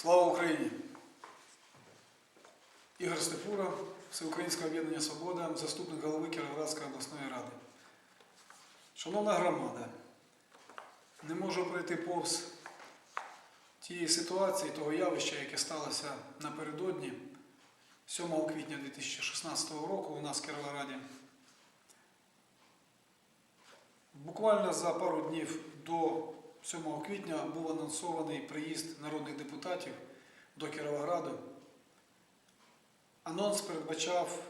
Слава Україні! Ігор Степура, Всеукраїнське об'єднання Свобода, заступник голови Кіровоградської обласної ради. Шановна громада, не можу пройти повз тієї ситуації, того явища, яке сталося напередодні 7 квітня 2016 року у нас в Кіровограді. Буквально за пару днів до 7 квітня був анонсований приїзд народних депутатів до Кіровограду. Анонс передбачав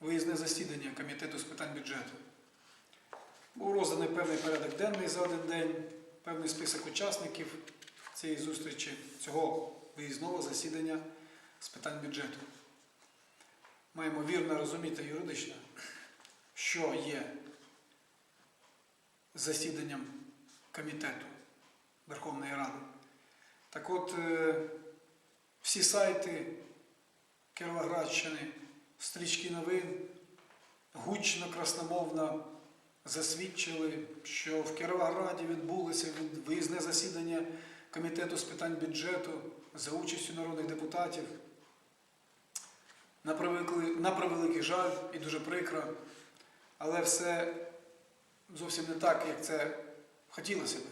виїзне засідання Комітету з питань бюджету. Був розданий певний порядок денний за один день, певний список учасників цієї зустрічі, цього виїзного засідання з питань бюджету. Маємо вірно розуміти юридично, що є засіданням комітету Верховної Ради. Так от, е, всі сайти Кіровоградщини, стрічки новин гучно, красномовно засвідчили, що в Кіровограді відбулося від- виїзне засідання Комітету з питань бюджету за участю народних депутатів. На превеликий, жаль і дуже прикро, але все зовсім не так, як це хотілося б,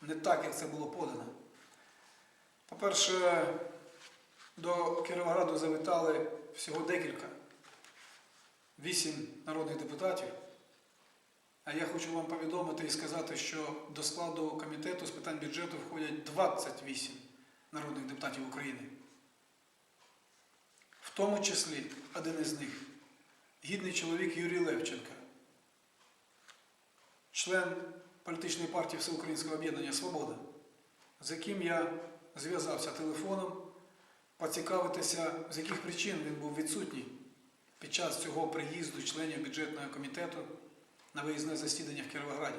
не так, як це було подано. По-перше, до Кіровограду завітали всього декілька, вісім народних депутатів. А я хочу вам повідомити і сказати, що до складу комітету з питань бюджету входять 28 народних депутатів України. В тому числі один із них гідний чоловік Юрій Левченка, член політичної партії Всеукраїнського об'єднання Свобода, з яким я зв'язався телефоном, поцікавитися, з яких причин він був відсутній під час цього приїзду членів бюджетного комітету на виїзне засідання в Кіровограді.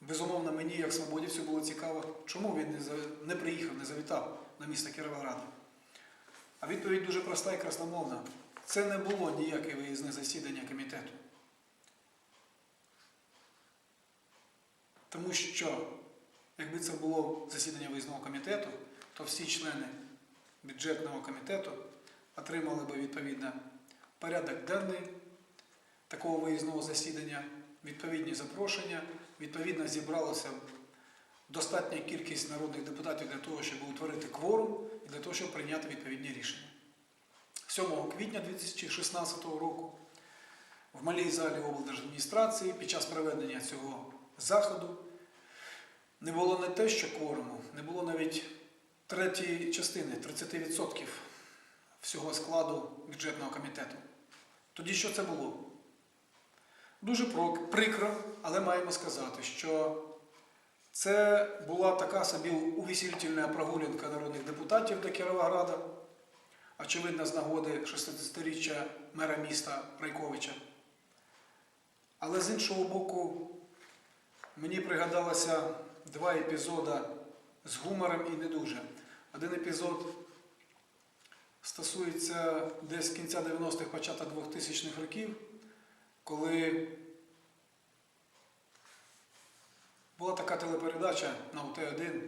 Безумовно, мені, як свободівцю, було цікаво, чому він не, приїхав, не завітав на місто Кіровограда. А відповідь дуже проста і красномовна. Це не було ніяке виїзне засідання комітету. Тому що, якби це було засідання виїзного комітету, то всі члени бюджетного комітету отримали би відповідно порядок денний такого виїзного засідання, відповідні запрошення, відповідно зібралося достатня кількість народних депутатів для того, щоб утворити кворум і для того, щоб прийняти відповідні рішення. 7 квітня 2016 року в малій залі облдержадміністрації під час проведення цього заходу не було не те, що кворуму, не було навіть третьої частини, 30% всього складу бюджетного комітету. Тоді що це було? Дуже прикро, але маємо сказати, що це була така собі увеселительна прогулянка народних депутатів до Кіровограда, очевидно, з нагоди 60-річчя мера міста Райковича. Але з іншого боку, мені пригадалося два епізоди з гумором і не дуже. Один епізод стосується десь кінця 90-х, початок 2000-х років, коли була така телепередача на УТ-1,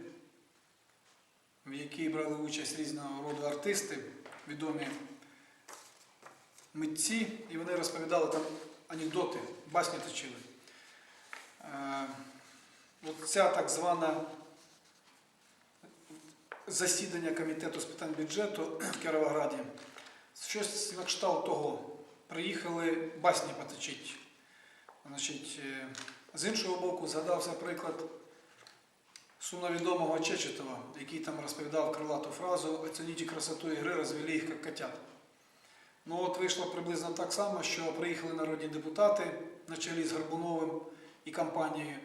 в якій брали участь різного роду артисти, відомі митці, і вони розповідали там анекдоти, басні точили. Е, ця так звана засідання комітету з питань бюджету в Кіровограді, щось на кшталт того. Приїхали басні. Значить, е, з іншого боку, згадався приклад сумновідомого Чечетова, який там розповідав крилату фразу «Оцініть красоту ігри, розвели їх як котят». Ну от вийшло приблизно так само, що приїхали народні депутати на чолі з Горбуновим і компанією,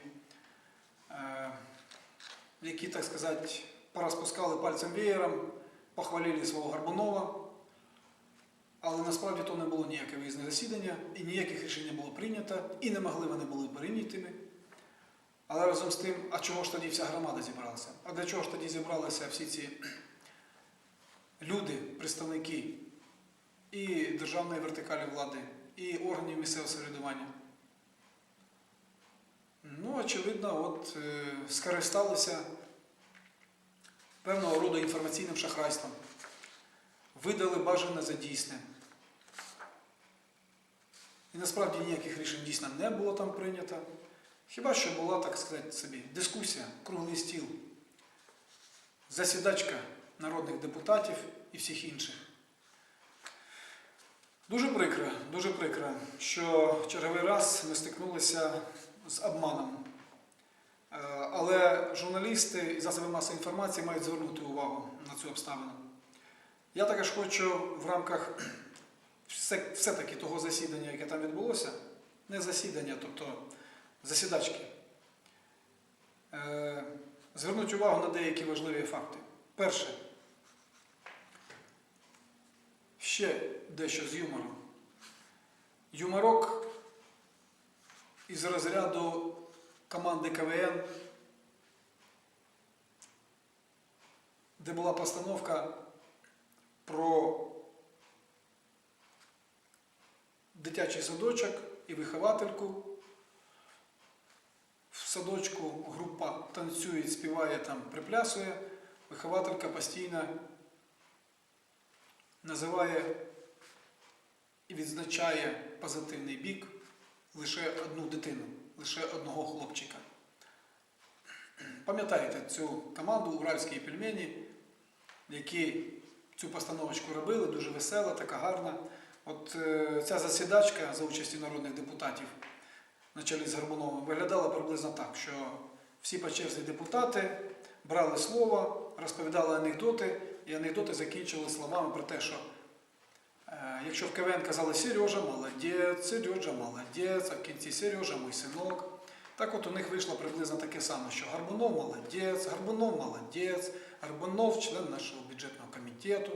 е, які, так сказати, порозпускали пальцем веєром, похвалили свого Горбунова, але насправді то не було ніяке виїзне засідання, і ніяких рішень не було прийнято, і не могли вони були прийнятими. Але разом з тим, а чого ж тоді вся громада зібралася? А для чого ж тоді зібралися всі ці люди, представники і державної вертикалі влади, і органів місцевого самоврядування? Ну, очевидно, от е, скористалися певного роду інформаційним шахрайством, видали бажане за дійсне. І насправді ніяких рішень дійсно не було там прийнято. Хіба що була, так сказати, собі дискусія, круглий стіл, засідачка народних депутатів і всіх інших. Дуже прикро, дуже прикро, що черговий раз ми стикнулися з обманом. Е, Але журналісти і засоби масової інформації мають звернути увагу на цю обставину. Я також хочу в рамках все- все-таки того засідання, яке там відбулося, не засідання, тобто засідачки, е, звернути увагу на деякі важливі факти. Перше, ще дещо з юмором. Юморок із розряду команди КВН, де була постановка про дитячий садочок і виховательку. В садочку група танцює, співає там, приплясує. Вихователька постійно називає і відзначає позитивний бік лише одну дитину, лише одного хлопчика. Пам'ятаєте цю команду Уральські пельмені, які цю постановочку робили, дуже весела, така гарна. От е, ця засідачка за участі народних депутатів на чолі з Горбуновим виглядала приблизно так, що всі почесні депутати брали слово, розповідали анекдоти, і анекдоти закінчили словами про те, що якщо в КВН казали Сережа молодець, Сережа молодець, а в кінці Сережа мій синок. Так от у них вийшло приблизно таке саме, що Горбунов молодець, Горбунов молодець, Горбунов член нашого бюджетного комітету.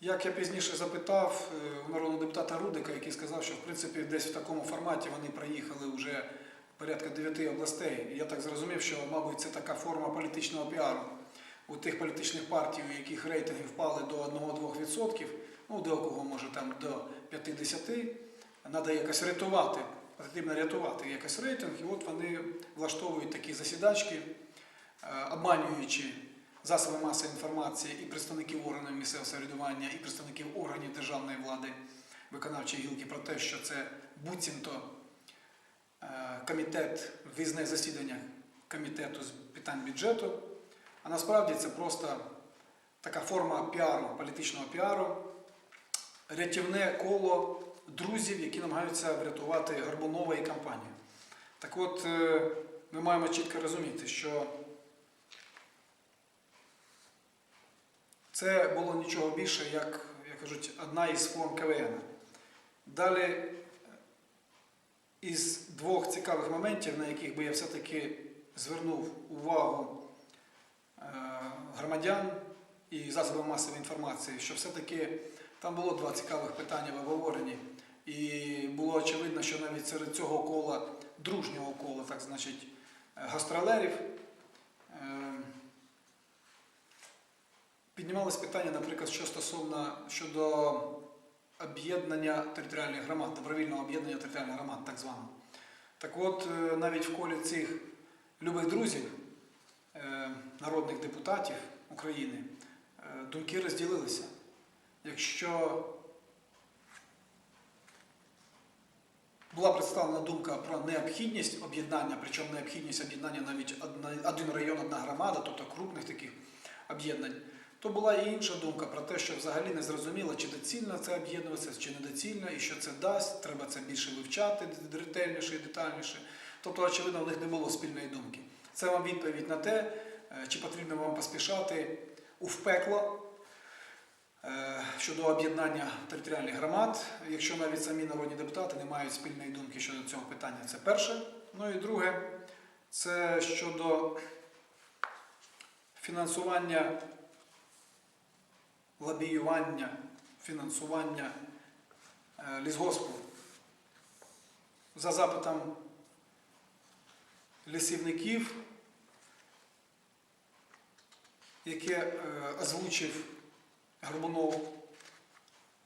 Як я пізніше запитав е, у народного депутата Рудика, який сказав, що в принципі десь в такому форматі вони проїхали вже порядка 9 областей. І я так зрозумів, що, мабуть, це така форма політичного піару у тих політичних партій, у яких рейтинги впали до 1-2%, ну до кого може там до 50%, треба якось рятувати, потрібно рятувати якось рейтинг, і от вони влаштовують такі засідачки, е, обманюючи засоби масової інформації і представників органів місцевого самоврядування, і представників органів державної влади виконавчої гілки про те, що це буцімто е, комітет, виїзне засідання комітету з питань бюджету. А насправді це просто така форма піару, політичного піару, рятівне коло друзів, які намагаються врятувати Горбунова і компанію. Так от, е, ми маємо чітко розуміти, що це було нічого більше, як, як кажуть, одна із форм КВН. Далі, із двох цікавих моментів, на яких би я все-таки звернув увагу громадян і засобів масової інформації, що все-таки там було два цікавих питання в обговоренні. І було очевидно, що навіть серед цього кола, дружнього кола, так значить, е, гастролерів, е, піднімалось питання, наприклад, що стосовно щодо об'єднання територіальних громад, добровільного об'єднання територіальних громад, так званого. Так от, е, навіть в колі цих любих друзів, е, народних депутатів України, е, думки розділилися. Якщо була представлена думка про необхідність об'єднання, причому необхідність об'єднання навіть один район, одна громада, тобто крупних таких об'єднань, то була і інша думка про те, що взагалі не зрозуміло, чи доцільно це об'єднуватися, чи недоцільно, і що це дасть, треба це більше вивчати ретельніше і детальніше. Тобто, очевидно, в них не було спільної думки. Це вам відповідь на те, е, чи потрібно вам поспішати у впекло е, щодо об'єднання територіальних громад, якщо навіть самі народні депутати не мають спільної думки щодо цього питання. Це перше. Ну і друге, це щодо фінансування, лобіювання, фінансування е, лісгоспу. За запитом лісівників, яке е, озвучив Горбунов,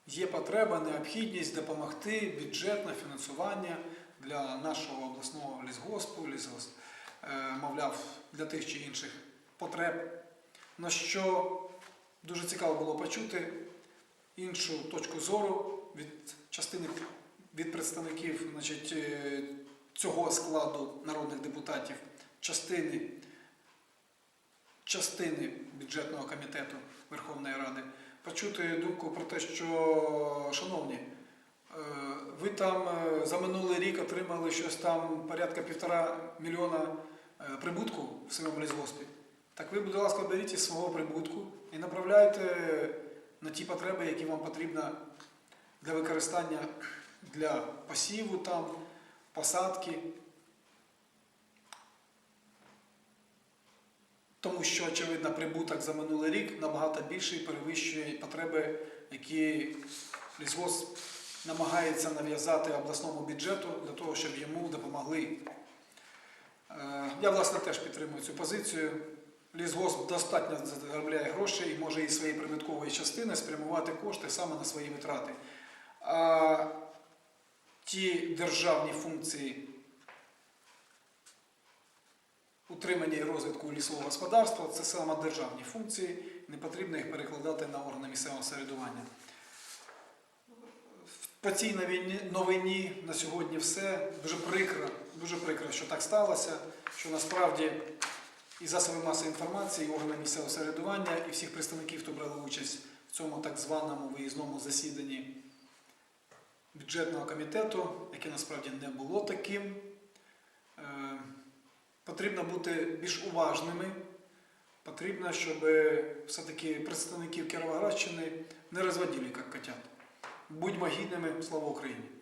є потреба, необхідність допомогти бюджетне фінансування для нашого обласного лісгоспу, лісгосп, е, мовляв, для тих чи інших потреб. На що дуже цікаво було почути іншу точку зору від частини від представників значить, е, цього складу народних депутатів, частини, частини бюджетного комітету Верховної Ради, почути думку про те, що, шановні, е, ви там е, за минулий рік отримали щось там порядка півтора мільйона е, прибутку в своєму лісгоспі. Так ви, будь ласка, беріть свого прибутку і направляйте на ті потреби, які вам потрібно для використання для посіву там, посадки. Тому що, очевидно, прибуток за минулий рік набагато більший перевищує потреби, які лісгосп намагається нав'язати обласному бюджету для того, щоб йому допомогли. Е, Я, власне, теж підтримую цю позицію. Лісгосп достатньо заробляє гроші і може із своєї прибуткової частини спрямувати кошти саме на свої витрати. Ті державні функції утримання і розвитку лісового господарства це саме державні функції, не потрібно їх перекладати на органи місцевого самоврядування. По цій новині, на сьогодні все. Дуже прикро, дуже прикро, що так сталося, що насправді і засоби масової інформації, і органи місцевого самоврядування, і всіх представників, хто брали участь в цьому так званому виїзному засіданні бюджетного комітету, яке насправді не було таким. Е, Потрібно бути більш уважними. Потрібно, щоб все-таки представників Кіровоградщини не розводили як котят. Будьмо гідними, слава Україні!